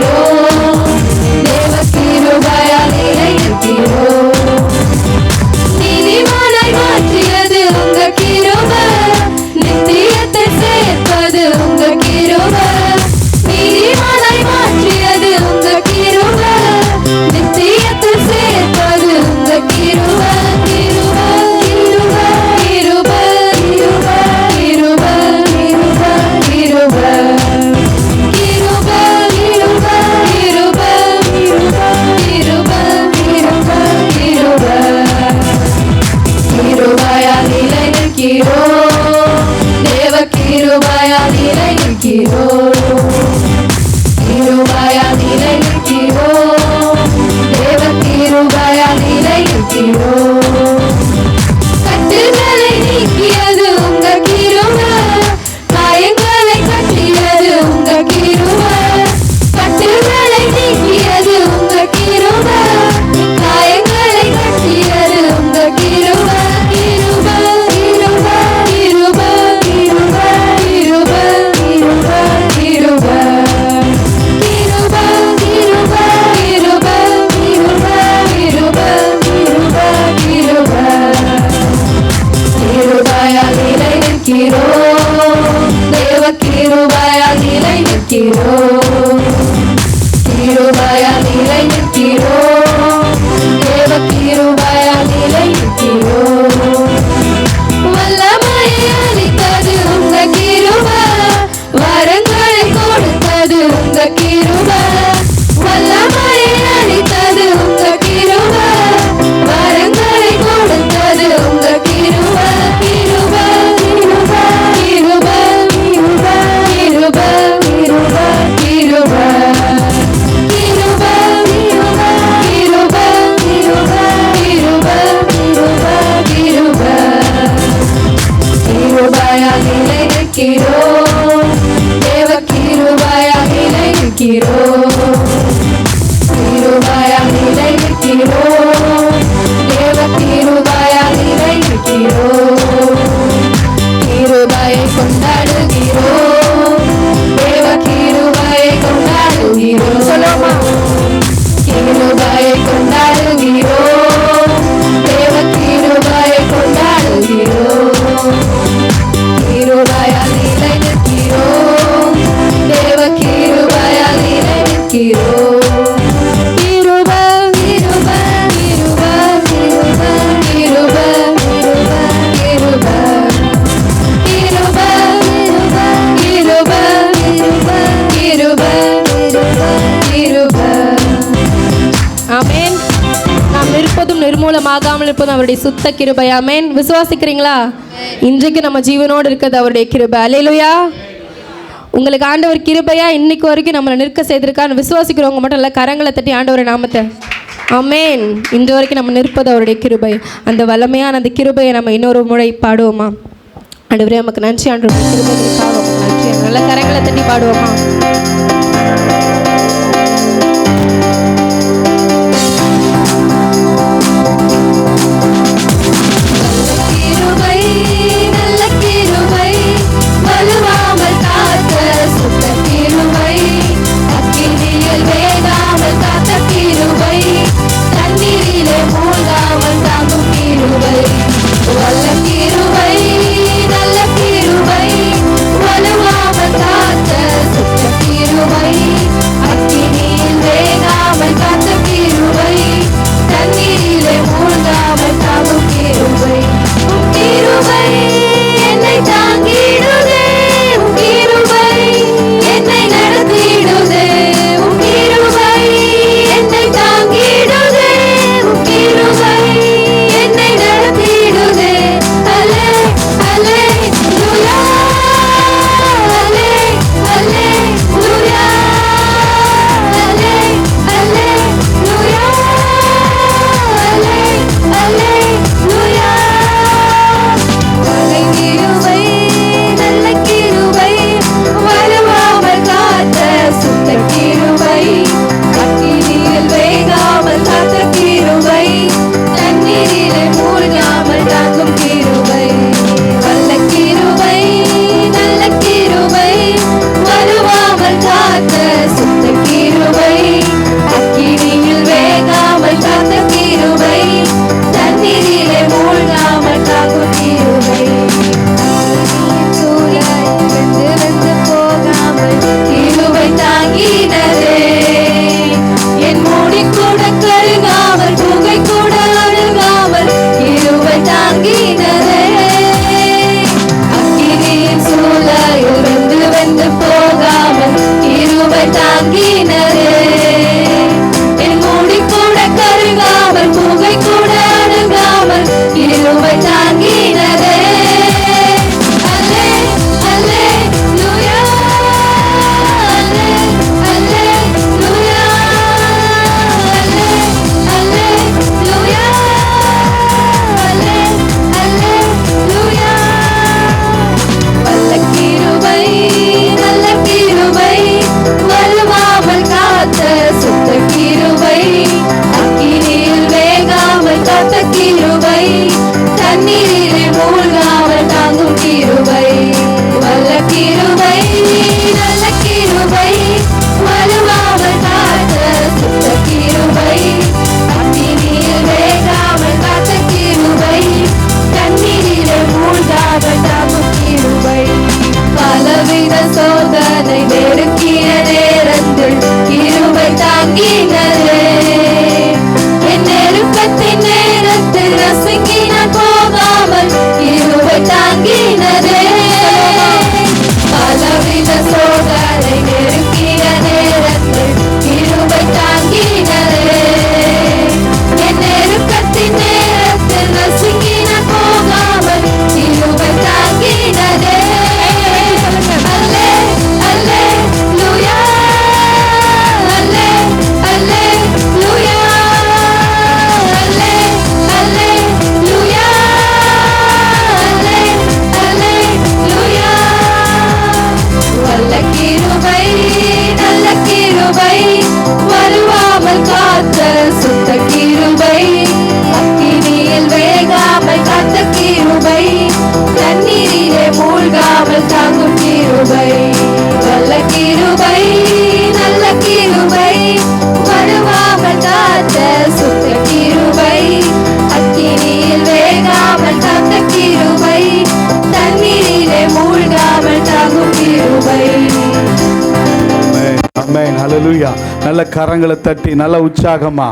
Senhor. Shiori. நிற்கிறோம் கிருபையால் நிலை நிற்கிறோம் தேவ கிருபையால் நிலை நிற்கிறோம் வல்லமையை அளித்தது உங்க கிருபை. வரங்களை கொடுத்தது உங்க கிருபா. நிற்பதும் நிர்மூலமாகாமல் அவருடைய சுத்த கிருபையா மேன் விசுவாசிக்கிறீங்களா? இன்றைக்கு நம்ம ஜீவனோடு இருக்கிறது அவருடைய கிருபை. அலையிலுயா உங்களுக்கு ஆண்டவர் கிருபையா இன்னைக்கு வரைக்கும் நம்மளை நிற்க செய்திருக்கான்னு விசுவாசிக்கிறவங்க மட்டும் இல்லை கரங்களை தட்டி ஆண்டவர் நாமத்தை. அமேன் இன்று வரைக்கும் நம்ம நிற்பது அவருடைய கிருபை. அந்த வல்லமையான அந்த கிருபையை நம்ம இன்னொரு முறை பாடுவோமா? ஆண்டவரே நமக்கு நன்றி. ஆண்டு கிருபைகளுக்காக நன்றி நல்ல கரங்களை தட்டி பாடுவோமா? ஆகின நல்ல கரங்களை தட்டி நல்ல உற்சாகமா.